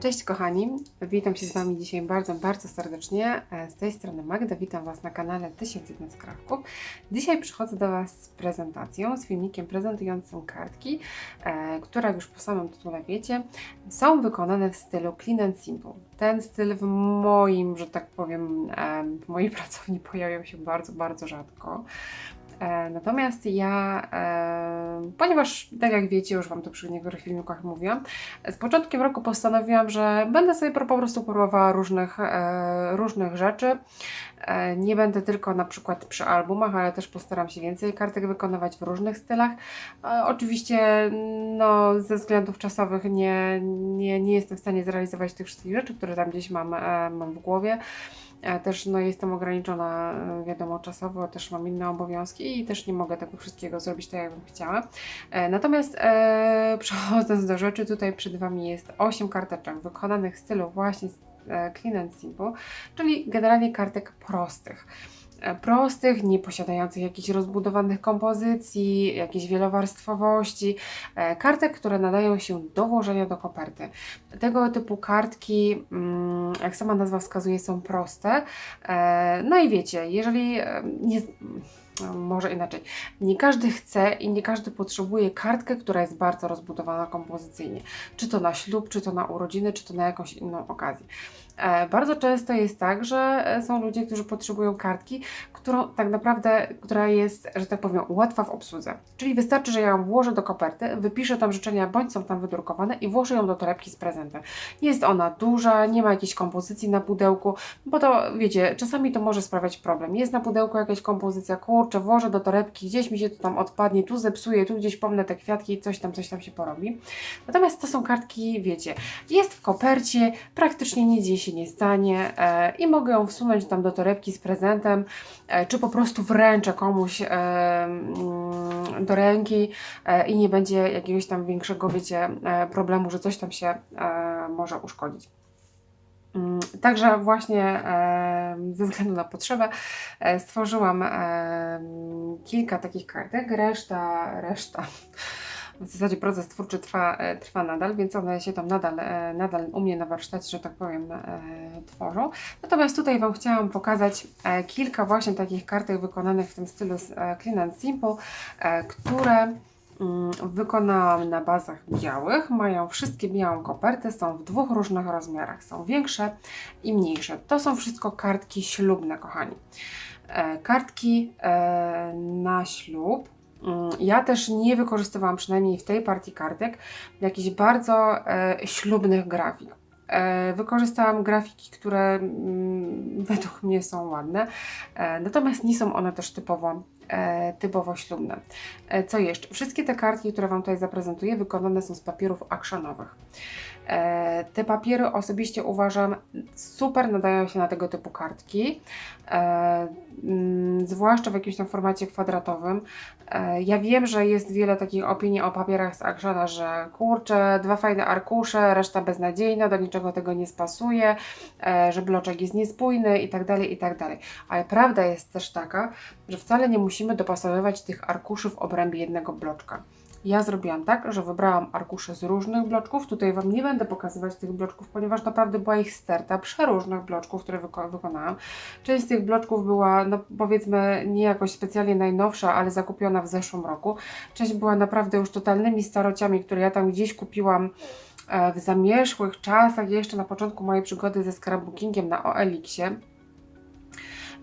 Cześć kochani, witam się z Wami dzisiaj bardzo, bardzo serdecznie. E, Z tej strony Magda, witam Was na kanale 1001 Skrawków. Dzisiaj przychodzę do Was z prezentacją, z filmikiem prezentującym kartki, e, które już po samym tytule wiecie, są wykonane w stylu Clean and Simple. Ten styl w moim, że tak powiem, e, w mojej pracowni pojawiał się bardzo, bardzo rzadko. E, Natomiast ja, e, ponieważ tak jak wiecie, już Wam to przy niektórych filmikach mówiłam, z początkiem roku postanowiłam, że będę sobie po prostu próbowała różnych, e, różnych rzeczy. Nie będę tylko na przykład przy albumach, ale też postaram się więcej kartek wykonywać w różnych stylach. Oczywiście no, ze względów czasowych nie, nie, nie jestem w stanie zrealizować tych wszystkich rzeczy, które tam gdzieś mam, mam w głowie. E, Też no, jestem ograniczona, e, wiadomo, czasowo, też mam inne obowiązki i też nie mogę tego wszystkiego zrobić tak, jakbym chciała. E, Natomiast e, przechodząc do rzeczy, tutaj przed Wami jest 8 karteczek wykonanych w stylu właśnie Clean and Simple, czyli generalnie kartek prostych. E, Prostych, nie posiadających jakichś rozbudowanych kompozycji, jakiejś wielowarstwowości, e, kartek, które nadają się do włożenia do koperty. Tego typu kartki, mm, jak sama nazwa wskazuje, są proste. E, No i wiecie, jeżeli nie, no, może inaczej, nie każdy chce i nie każdy potrzebuje kartkę, która jest bardzo rozbudowana kompozycyjnie. Czy to na ślub, czy to na urodziny, czy to na jakąś inną okazję. E, Bardzo często jest tak, że e, są ludzie, którzy potrzebują kartki, którą tak naprawdę, która jest, że tak powiem, łatwa w obsłudze. Czyli wystarczy, że ja ją włożę do koperty, wypiszę tam życzenia, bądź są tam wydrukowane i włożę ją do torebki z prezentem. Nie jest ona duża, nie ma jakiejś kompozycji na pudełku, bo to wiecie, czasami to może sprawiać problem. Jest na pudełku jakaś kompozycja, kurczę, włożę do torebki, gdzieś mi się to tam odpadnie, tu zepsuje, tu gdzieś pomnę te kwiatki, coś tam, coś tam się porobi. Natomiast to są kartki, wiecie, jest w kopercie, praktycznie nic jej się nie stanie e, i mogę ją wsunąć tam do torebki z prezentem, e, czy po prostu wręczę komuś e, mm, do ręki i nie będzie jakiegoś tam większego, wiecie, problemu, że coś tam się może uszkodzić. Mm, Także właśnie ze względu na potrzebę stworzyłam e, kilka takich kartek. Reszta, reszta. W zasadzie proces twórczy trwa, e, trwa nadal, więc one się tam nadal, e, nadal u mnie na warsztacie, że tak powiem, e, tworzą. Natomiast tutaj Wam chciałam pokazać kilka właśnie takich kartek wykonanych w tym stylu Clean and Simple, które mm, wykonałam na bazach białych. Mają wszystkie białą kopertę, są w dwóch różnych rozmiarach. Są większe i mniejsze. To są wszystko kartki ślubne, kochani. Kartki na ślub. Mm, Ja też nie wykorzystywałam, przynajmniej w tej partii kartek, jakichś bardzo e, ślubnych grafik. E, wykorzystałam grafiki, które mm, według mnie są ładne, e, natomiast nie są one też typowo, typowo ślubne. E, co jeszcze? Wszystkie te kartki, które Wam tutaj zaprezentuję, wykonane są z papierów akrzonowych. E, Te papiery osobiście uważam super nadają się na tego typu kartki, e, mm, zwłaszcza w jakimś tam formacie kwadratowym. E, Ja wiem, że jest wiele takich opinii o papierach z Actiona, że kurczę, dwa fajne arkusze, reszta beznadziejna, do niczego tego nie spasuje, e, że bloczek jest niespójny i tak dalej, i tak. Ale prawda jest też taka, że wcale nie musimy dopasowywać tych arkuszy w obrębie jednego bloczka. Ja zrobiłam tak, że wybrałam arkusze z różnych bloczków. Tutaj Wam nie będę pokazywać tych bloczków, ponieważ naprawdę była ich sterta przeróżnych bloczków, które wyko wykonałam. Część z tych bloczków była, no powiedzmy, nie jakoś specjalnie najnowsza, ale zakupiona w zeszłym roku. Część była naprawdę już totalnymi starociami, które ja tam gdzieś kupiłam e, w zamierzchłych czasach, jeszcze na początku mojej przygody ze scrapbookingiem na OLX-ie.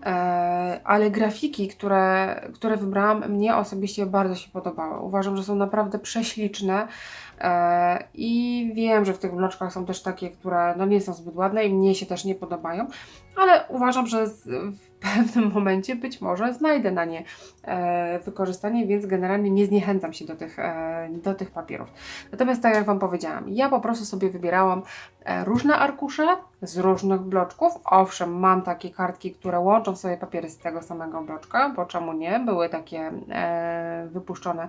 E, ale grafiki, które, które wybrałam, mnie osobiście bardzo się podobały. Uważam, że są naprawdę prześliczne e, i wiem, że w tych bloczkach są też takie, które no nie są zbyt ładne i mnie się też nie podobają, ale uważam, że w pewnym momencie być może znajdę na nie e, wykorzystanie, więc generalnie nie zniechęcam się do tych, e, do tych papierów. Natomiast tak jak Wam powiedziałam, ja po prostu sobie wybierałam e, różne arkusze z różnych bloczków. Owszem, mam takie kartki, które łączą sobie papiery z tego samego bloczka, bo czemu nie? Były takie wypuszczone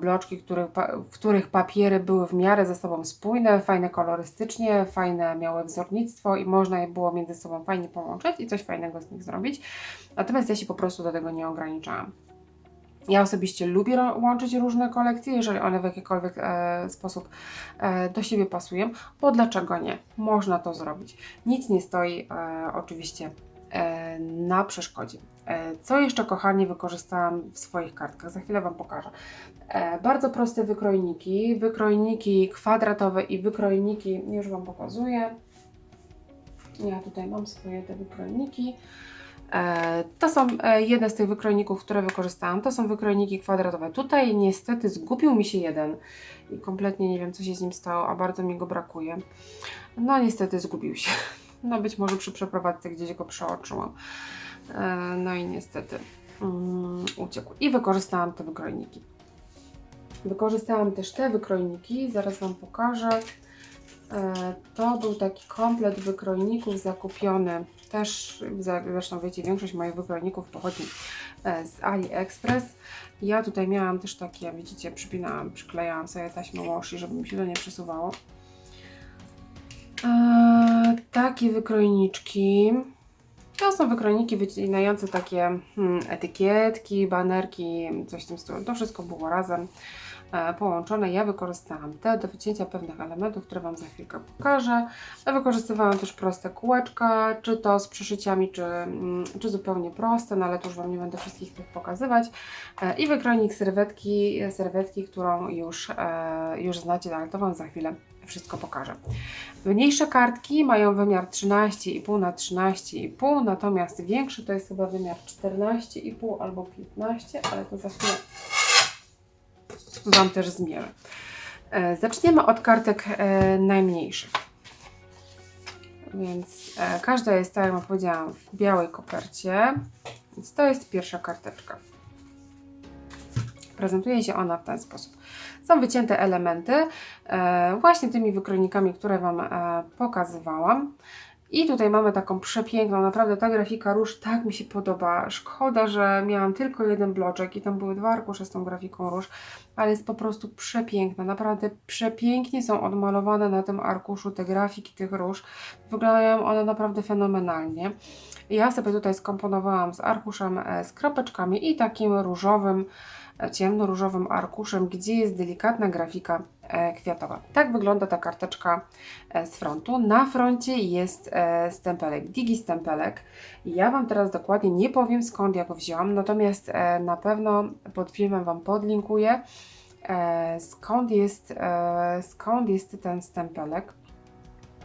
bloczki, w których papiery były w miarę ze sobą spójne, fajne kolorystycznie, fajne miały wzornictwo i można je było między sobą fajnie połączyć i coś fajnego z nich zrobić. Natomiast ja się po prostu do tego nie ograniczałam. Ja osobiście lubię łączyć różne kolekcje, jeżeli one w jakikolwiek e, sposób e, do siebie pasują, bo dlaczego nie? Można to zrobić. Nic nie stoi e, oczywiście e, na przeszkodzie. E, co jeszcze, kochani, wykorzystałam w swoich kartkach? Za chwilę Wam pokażę. E, bardzo proste wykrojniki, wykrojniki kwadratowe i wykrojniki, już Wam pokazuję. Ja tutaj mam swoje te wykrojniki. E, To są e, jedne z tych wykrojników, które wykorzystałam. To są wykrojniki kwadratowe. Tutaj niestety zgubił mi się jeden i kompletnie nie wiem, co się z nim stało, a bardzo mi go brakuje. No niestety zgubił się. No być może przy przeprowadzce gdzieś go przeoczyłam. E, No i niestety mm, uciekł. I wykorzystałam te wykrojniki. Wykorzystałam też te wykrojniki, zaraz Wam pokażę. Był taki komplet wykrojników zakupiony też, zresztą wiecie, większość moich wykrojników pochodzi e, z AliExpress. Ja tutaj miałam też takie, widzicie, przypinałam, przyklejałam sobie taśmę washi, żeby mi się to nie przesuwało. E, takie wykrojniczki. To są wykrojniki wycinające takie hmm, etykietki, banerki, coś w tym stylu. To wszystko było razem połączone. Ja wykorzystałam te do wycięcia pewnych elementów, które Wam za chwilkę pokażę. Wykorzystywałam też proste kółeczka, czy to z przeszyciami, czy, mm, czy zupełnie proste, no ale to już Wam nie będę wszystkich tych pokazywać. E, I wykrojnik serwetki, serwetki którą już, e, już znacie, ale to Wam za chwilę wszystko pokażę. Mniejsze kartki mają wymiar 13,5 na 13,5, natomiast większy to jest chyba wymiar 14,5 albo 15, ale to za chwilę Wam też zmierzę. E, Zaczniemy od kartek e, najmniejszych. Więc e, każda jest, tak jak powiedziałam, w białej kopercie. Więc to jest pierwsza karteczka. Prezentuje się ona w ten sposób. Są wycięte elementy właśnie tymi wykrojnikami, które Wam pokazywałam. I tutaj mamy taką przepiękną, naprawdę ta grafika róż tak mi się podoba. Szkoda, że miałam tylko jeden bloczek i tam były dwa arkusze z tą grafiką róż, ale jest po prostu przepiękna. Naprawdę przepięknie są odmalowane na tym arkuszu te grafiki tych róż. Wyglądają one naprawdę fenomenalnie. Ja sobie tutaj skomponowałam z arkuszem e, z kropeczkami i takim różowym, ciemnoróżowym arkuszem, gdzie jest delikatna grafika e, kwiatowa. Tak wygląda ta karteczka e, z frontu. Na froncie jest e, stempelek, digi stempelek. Ja Wam teraz dokładnie nie powiem skąd ja go wziąłam, natomiast e, na pewno pod filmem Wam podlinkuję e, skąd jest, e, skąd jest ten stempelek.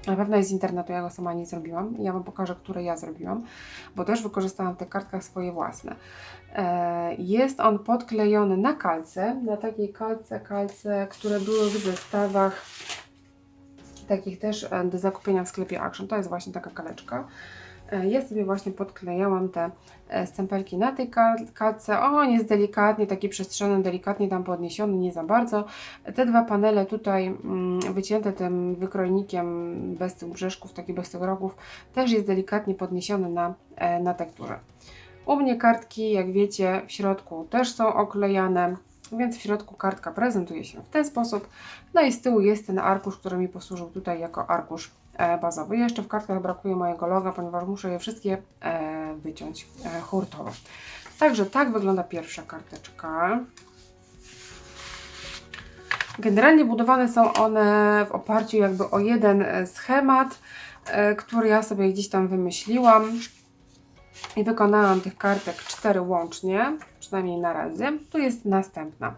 Na pewno jest z internetu, ja go sama nie zrobiłam. Ja Wam pokażę, które ja zrobiłam, bo też wykorzystałam w tych kartkach swoje własne. E, Jest on podklejony na kalce, na takiej kalce, kalce, które były w zestawach takich też e, do zakupienia w sklepie Action. To jest właśnie taka kaleczka. E, Ja sobie właśnie podklejałam te e, stempelki na tej kalce. O, on jest delikatnie, taki przestrzenny, delikatnie tam podniesiony, nie za bardzo. Te dwa panele tutaj mm, wycięte tym wykrojnikiem bez tych brzeszków, taki bez tych rogów, też jest delikatnie podniesiony na, e, na tekturę. U mnie kartki, jak wiecie, w środku też są oklejane, więc w środku kartka prezentuje się w ten sposób. No i z tyłu jest ten arkusz, który mi posłużył tutaj jako arkusz bazowy. Jeszcze w kartkach brakuje mojego loga, ponieważ muszę je wszystkie e, wyciąć e, hurtowo. Także tak wygląda pierwsza karteczka. Generalnie budowane są one w oparciu jakby o jeden e, schemat, e, który ja sobie gdzieś tam wymyśliłam i wykonałam tych kartek cztery łącznie, przynajmniej na razie. Tu jest następna.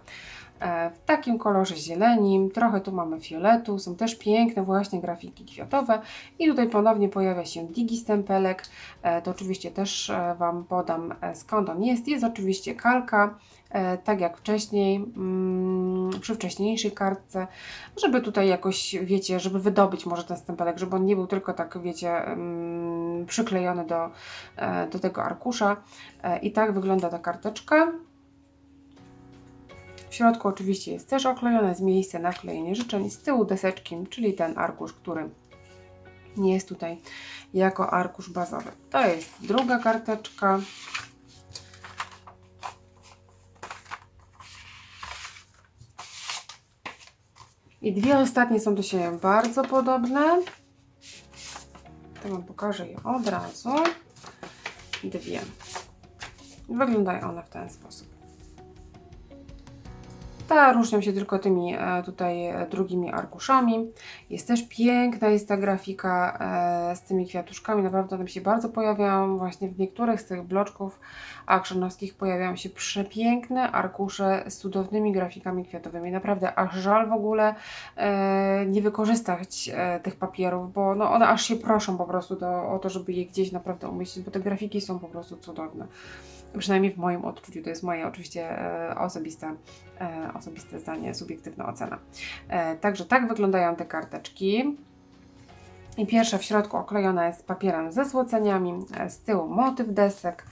E, W takim kolorze zieleni, trochę tu mamy fioletu, są też piękne właśnie grafiki kwiatowe i tutaj ponownie pojawia się digi stempelek, E, to oczywiście też e, Wam podam skąd on jest. Jest oczywiście kalka, tak jak wcześniej, mm, przy wcześniejszej kartce, żeby tutaj jakoś, wiecie, żeby wydobyć może ten stempelek, żeby on nie był tylko tak, wiecie, mm, przyklejony do, do tego arkusza. I tak wygląda ta karteczka. W środku oczywiście jest też oklejone, jest miejsce na wklejenie życzeń. Z tyłu deseczki, czyli ten arkusz, który nie jest tutaj jako arkusz bazowy. To jest druga karteczka. I dwie ostatnie są do siebie bardzo podobne. To Wam pokażę je od razu. Dwie. Wyglądają one w ten sposób. Te różnią się tylko tymi e, tutaj e, drugimi arkuszami. Jest też piękna, jest ta grafika e, z tymi kwiatuszkami. Naprawdę one się bardzo pojawiają. Właśnie w niektórych z tych bloczków actionowskich pojawiają się przepiękne arkusze z cudownymi grafikami kwiatowymi. Naprawdę aż żal w ogóle e, nie wykorzystać e, tych papierów, bo no one aż się proszą po prostu do, o to, żeby je gdzieś naprawdę umieścić, bo te grafiki są po prostu cudowne. Przynajmniej w moim odczuciu, to jest moje oczywiście e, osobiste, e, osobiste zdanie, subiektywna ocena. E, także tak wyglądają te karteczki. I pierwsza w środku oklejona jest papierem ze złoceniami, e, z tyłu motyw desek.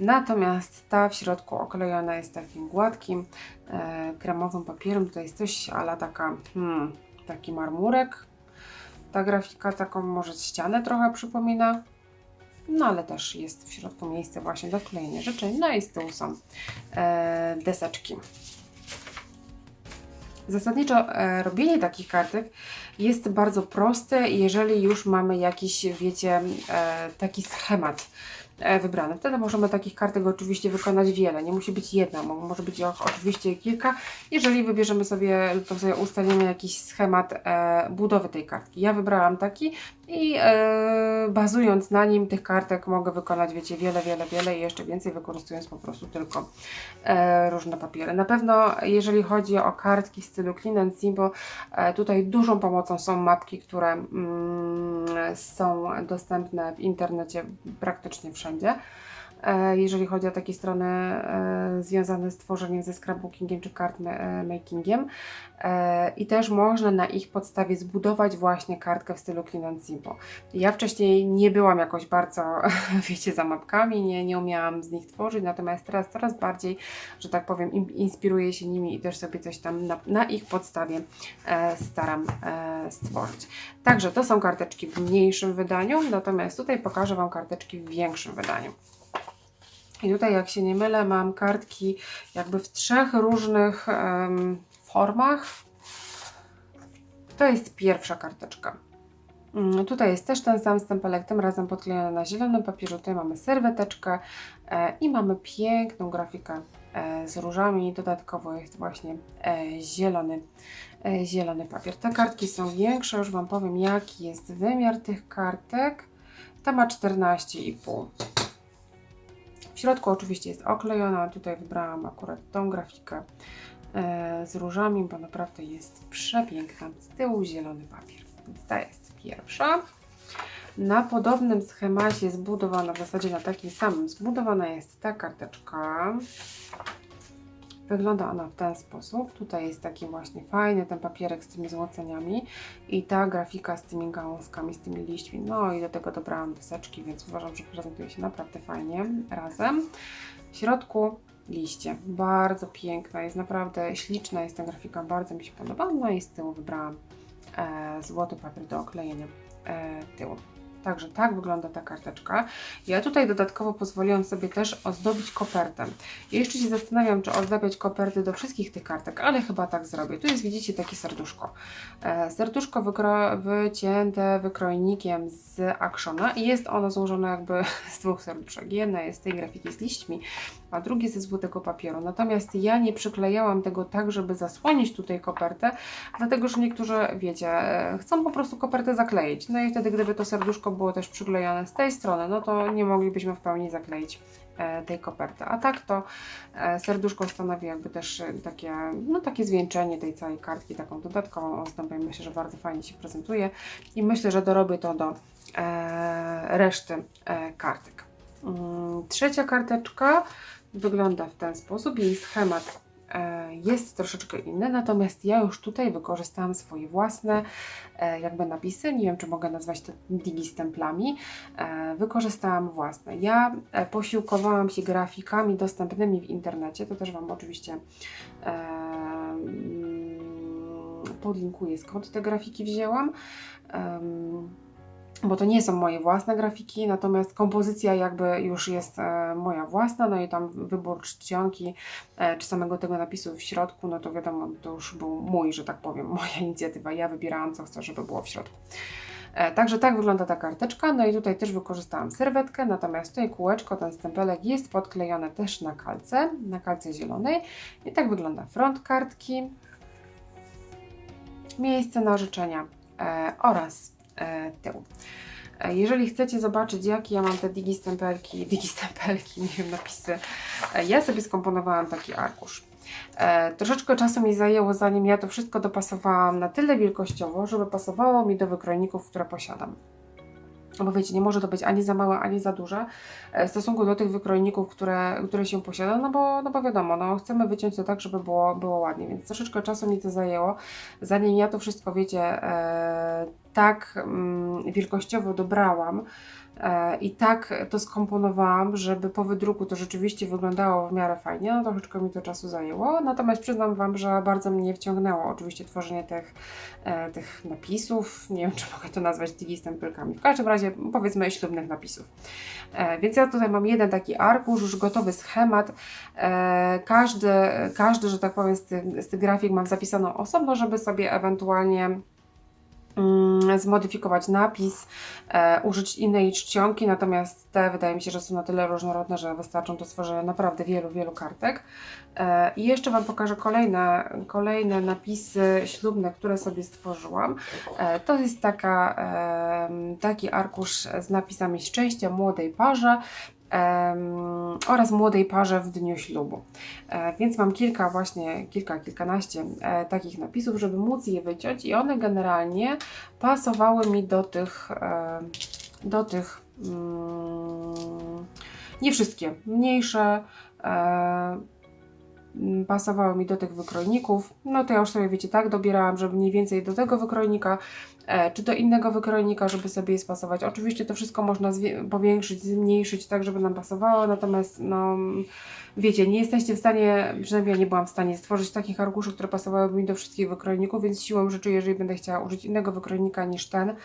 Natomiast ta w środku oklejona jest takim gładkim, e, kremowym papierem. Tutaj jest coś ale taka, hmm, taki marmurek. Ta grafika taką może ścianę trochę przypomina. No ale też jest w środku miejsce właśnie do wklejenia rzeczy. No i z tyłu są e, deseczki. Zasadniczo e, robienie takich kartek jest bardzo proste, jeżeli już mamy jakiś, wiecie, e, taki schemat e, wybrany. Wtedy możemy takich kartek oczywiście wykonać wiele. Nie musi być jedna, mo- może być oczywiście kilka. Jeżeli wybierzemy sobie, to sobie ustalimy jakiś schemat e, budowy tej kartki. Ja wybrałam taki i e, bazując na nim tych kartek mogę wykonać, wiecie, wiele, wiele, wiele i jeszcze więcej wykorzystując po prostu tylko e, różne papiery. Na pewno jeżeli chodzi o kartki w stylu Clean and Simple, e, tutaj dużą pomocą są mapki, które mm, są dostępne w internecie praktycznie wszędzie. E, Jeżeli chodzi o takie strony e, związane z tworzeniem ze scrapbookingiem czy ma- e, makingiem i też można na ich podstawie zbudować właśnie kartkę w stylu Clean and Simple. Ja wcześniej nie byłam jakoś bardzo, wiecie, za mapkami, nie, nie umiałam z nich tworzyć, natomiast teraz coraz bardziej, że tak powiem, inspiruję się nimi i też sobie coś tam na, na ich podstawie staram stworzyć. Także to są karteczki w mniejszym wydaniu, natomiast tutaj pokażę Wam karteczki w większym wydaniu. I tutaj, jak się nie mylę, mam kartki jakby w trzech różnych em, formach. To jest pierwsza karteczka. Mm, Tutaj jest też ten sam stempelek, tym razem podklejony na zielonym papierze. Tutaj mamy serweteczkę e, i mamy piękną grafikę e, z różami. Dodatkowo jest właśnie e, zielony, zielony papier. Te kartki są większe, już Wam powiem jaki jest wymiar tych kartek. Ta ma 14,5. W środku oczywiście jest oklejona. Tutaj wybrałam akurat tą grafikę e, z różami, bo naprawdę jest przepiękna. Z tyłu zielony papier. Więc ta jest pierwsza. Na podobnym schemacie zbudowana, w zasadzie na takim samym, zbudowana jest ta karteczka. Wygląda ona w ten sposób. Tutaj jest taki właśnie fajny ten papierek z tymi złoceniami i ta grafika z tymi gałązkami, z tymi liśćmi. No i do tego dobrałam deseczki, więc uważam, że prezentuje się naprawdę fajnie razem. W środku liście. Bardzo piękna, jest naprawdę śliczna, jest ta grafika, bardzo mi się podoba. No i z tyłu wybrałam e, złoty papier do oklejenia e, tyłu. Także tak wygląda ta karteczka. Ja tutaj dodatkowo pozwoliłam sobie też ozdobić kopertę. Ja jeszcze się zastanawiam, czy ozdabiać koperty do wszystkich tych kartek, ale chyba tak zrobię. Tu jest, widzicie, takie serduszko. E, serduszko wycięte wykrojnikiem z Actiona i jest ono złożone jakby z dwóch serduszek. Jedno jest z tej grafiki z liśćmi, a drugie ze złotego papieru. Natomiast ja nie przyklejałam tego tak, żeby zasłonić tutaj kopertę, dlatego że niektórzy, wiecie, e, chcą po prostu kopertę zakleić. No i wtedy, gdyby to serduszko było też przyklejone z tej strony, no to nie moglibyśmy w pełni zakleić e, tej koperty. A tak to e, serduszko stanowi jakby też e, takie, no takie zwieńczenie tej całej kartki, taką dodatkową ozdobę. i Myślę, że bardzo fajnie się prezentuje i myślę, że dorobię to do reszty kartek. Mm, Trzecia karteczka wygląda w ten sposób. Jej schemat jest troszeczkę inny, natomiast ja już tutaj wykorzystałam swoje własne e, jakby napisy. Nie wiem, czy mogę nazwać to digistemplami. E, wykorzystałam własne. Ja e, posiłkowałam się grafikami dostępnymi w internecie. To też Wam oczywiście e, mm, podlinkuję, skąd te grafiki wzięłam. Bo to nie są moje własne grafiki, natomiast kompozycja jakby już jest e, moja własna, no i tam wybór czcionki e, czy samego tego napisu w środku, no to wiadomo, to już był mój, że tak powiem, moja inicjatywa. Ja wybierałam, co chcę, żeby było w środku. E, Także tak wygląda ta karteczka. No i tutaj też wykorzystałam serwetkę, natomiast tutaj kółeczko, ten stempelek jest podklejony też na kalce, na kalce zielonej. I tak wygląda front kartki, miejsce na życzenia oraz tył. E, Jeżeli chcecie zobaczyć, jakie ja mam te digistempelki, digistempelki, nie wiem, napisy, e, ja sobie skomponowałam taki arkusz. E, troszeczkę czasu mi zajęło, zanim ja to wszystko dopasowałam na tyle wielkościowo, żeby pasowało mi do wykrojników, które posiadam. Bo wiecie, nie może to być ani za małe, ani za duże e, w stosunku do tych wykrojników, które, które się posiada, no bo, no bo wiadomo, no chcemy wyciąć to tak, żeby było, było ładnie, więc troszeczkę czasu mi to zajęło, zanim ja to wszystko, wiecie, e, tak mm, wielkościowo dobrałam, E, I tak to skomponowałam, żeby po wydruku to rzeczywiście wyglądało w miarę fajnie. No troszeczkę mi to czasu zajęło, natomiast przyznam Wam, że bardzo mnie wciągnęło oczywiście tworzenie tych, e, tych napisów. Nie wiem, czy mogę to nazwać digistempelkami. W każdym razie powiedzmy ślubnych napisów. E, więc ja tutaj mam jeden taki arkusz, już gotowy schemat. Każdy, każdy, że tak powiem, z tych, z tych grafik mam zapisaną osobno, żeby sobie ewentualnie zmodyfikować napis, e, użyć innej czcionki, natomiast te wydaje mi się, że są na tyle różnorodne, że wystarczą do stworzenia naprawdę wielu, wielu kartek. E, I jeszcze Wam pokażę kolejne, kolejne napisy ślubne, które sobie stworzyłam. E, to jest taka, taki arkusz z napisami szczęścia młodej parze. Oraz młodej parze w dniu ślubu. E, więc mam kilka właśnie, kilka, kilkanaście e, takich napisów, żeby móc je wyciąć i one generalnie pasowały mi do tych, e, do tych, mm, nie wszystkie, mniejsze, mm, pasowały mi do tych wykrojników. No to ja już sobie, wiecie, tak dobierałam, żeby mniej więcej do tego wykrojnika, e, czy do innego wykrojnika, żeby sobie je spasować. Oczywiście to wszystko można powiększyć, zmniejszyć tak, żeby nam pasowało, natomiast no wiecie, nie jesteście w stanie, przynajmniej ja nie byłam w stanie stworzyć takich arkuszy, które pasowałyby mi do wszystkich wykrojników, więc siłą rzeczy, jeżeli będę chciała użyć innego wykrojnika niż ten,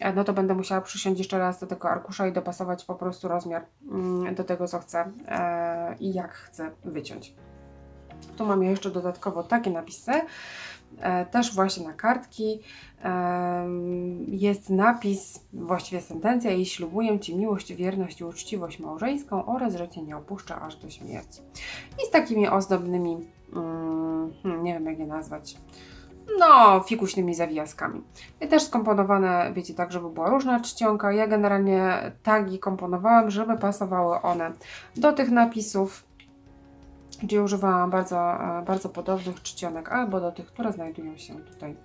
e, no to będę musiała przysiąść jeszcze raz do tego arkusza i dopasować po prostu rozmiar mm, do tego, co chcę e, i jak chcę wyciąć. Tu mam jeszcze dodatkowo takie napisy, e, też właśnie na kartki. Jest napis, właściwie sentencja i ślubuję Ci miłość, wierność i uczciwość małżeńską oraz, że Cię nie opuszczę aż do śmierci. I z takimi ozdobnymi, mm, hmm, nie wiem jak je nazwać, no, fikuśnymi zawijaskami. I też skomponowane, wiecie, tak, żeby była różna czcionka. Ja generalnie tagi komponowałam, żeby pasowały one do tych napisów. Gdzie używałam bardzo, e, bardzo podobnych czcionek, albo do tych, które znajdują się tutaj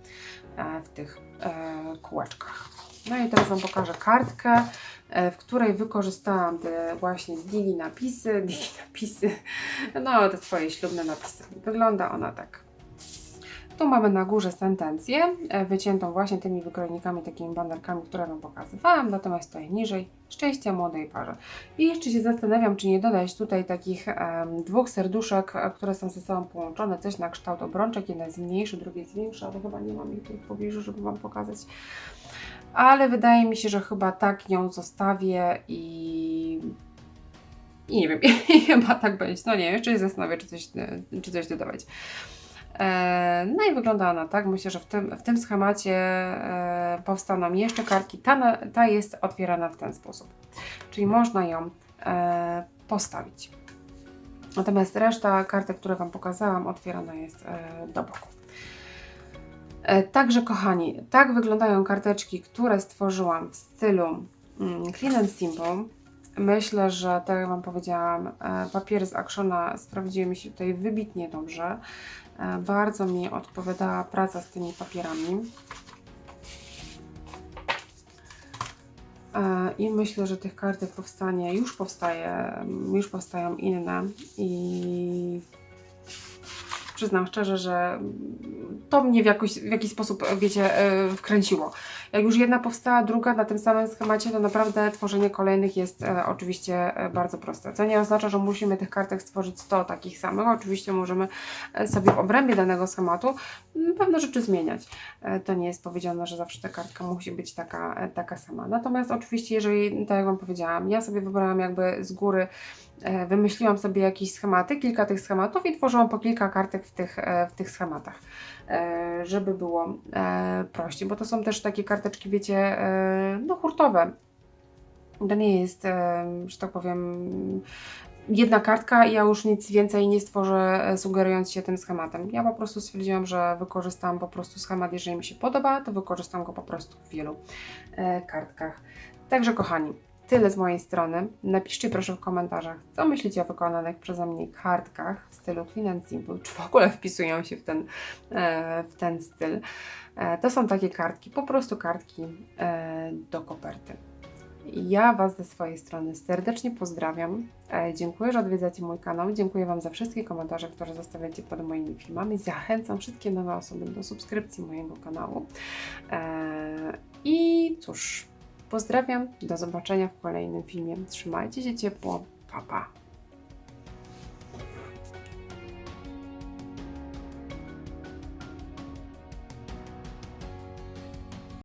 e, w tych e, kółeczkach. No i teraz Wam pokażę kartkę, w której wykorzystałam te właśnie digi napisy, digi napisy, no te swoje ślubne napisy. Wygląda ona tak. Tu mamy na górze sentencję, e, wyciętą właśnie tymi wykrojnikami, takimi banerkami, które Wam pokazywałam, natomiast tutaj niżej szczęścia młodej parze. I jeszcze się zastanawiam, czy nie dodać tutaj takich em, dwóch serduszek, e, które są ze sobą połączone, coś na kształt obrączek, jeden jest mniejszy, drugi jest większy, ale chyba nie mam ich tutaj w pobliżu, żeby Wam pokazać. Ale wydaje mi się, że chyba tak ją zostawię i i nie wiem, chyba tak będzie. No nie, jeszcze się zastanowię, czy coś, e, czy coś dodawać. E, No i wygląda ona tak. Myślę, że w tym, w tym schemacie e, powstaną jeszcze kartki. Ta, ta jest otwierana w ten sposób. Czyli można ją e, postawić. Natomiast reszta kartek, które Wam pokazałam, otwierana jest do boku. Także kochani, tak wyglądają karteczki, które stworzyłam w stylu mm, Clean and Simple. Myślę, że tak jak Wam powiedziałam, papiery z Actiona sprawdziły mi się tutaj wybitnie dobrze. E, Bardzo mi odpowiadała praca z tymi papierami. E, I myślę, że tych kartek powstanie, już powstaje, mm, już powstają inne i przyznam szczerze, że to mnie w, jakoś, w jakiś sposób, wiecie, e, wkręciło. Jak już jedna powstała, druga na tym samym schemacie, to naprawdę tworzenie kolejnych jest e, oczywiście e, bardzo proste. Co nie oznacza, że musimy tych kartek stworzyć 100 takich samych. Oczywiście możemy e, sobie w obrębie danego schematu m, pewne rzeczy zmieniać. E, To nie jest powiedziane, że zawsze ta kartka musi być taka, e, taka sama. Natomiast oczywiście, jeżeli, tak jak Wam powiedziałam, ja sobie wybrałam jakby z góry wymyśliłam sobie jakieś schematy, kilka tych schematów i tworzyłam po kilka kartek w tych, e, w tych schematach, e, żeby było e, prościej, bo to są też takie karteczki, wiecie, e, no hurtowe. To nie jest, e, że tak powiem, jedna kartka i ja już nic więcej nie stworzę, e, sugerując się tym schematem. Ja po prostu stwierdziłam, że wykorzystam po prostu schemat, jeżeli mi się podoba, to wykorzystam go po prostu w wielu e, kartkach. Także kochani, tyle z mojej strony. Napiszcie proszę w komentarzach, co myślicie o wykonanych przeze mnie kartkach w stylu Clean and Simple, czy w ogóle wpisują się w ten, e, w ten styl. E, to są takie kartki, po prostu kartki e, do koperty. Ja Was ze swojej strony serdecznie pozdrawiam. Dziękuję, że odwiedzacie mój kanał. Dziękuję Wam za wszystkie komentarze, które zostawiacie pod moimi filmami. Zachęcam wszystkie nowe osoby do subskrypcji mojego kanału. I cóż, pozdrawiam. Do zobaczenia w kolejnym filmie. Trzymajcie się ciepło. Pa, pa.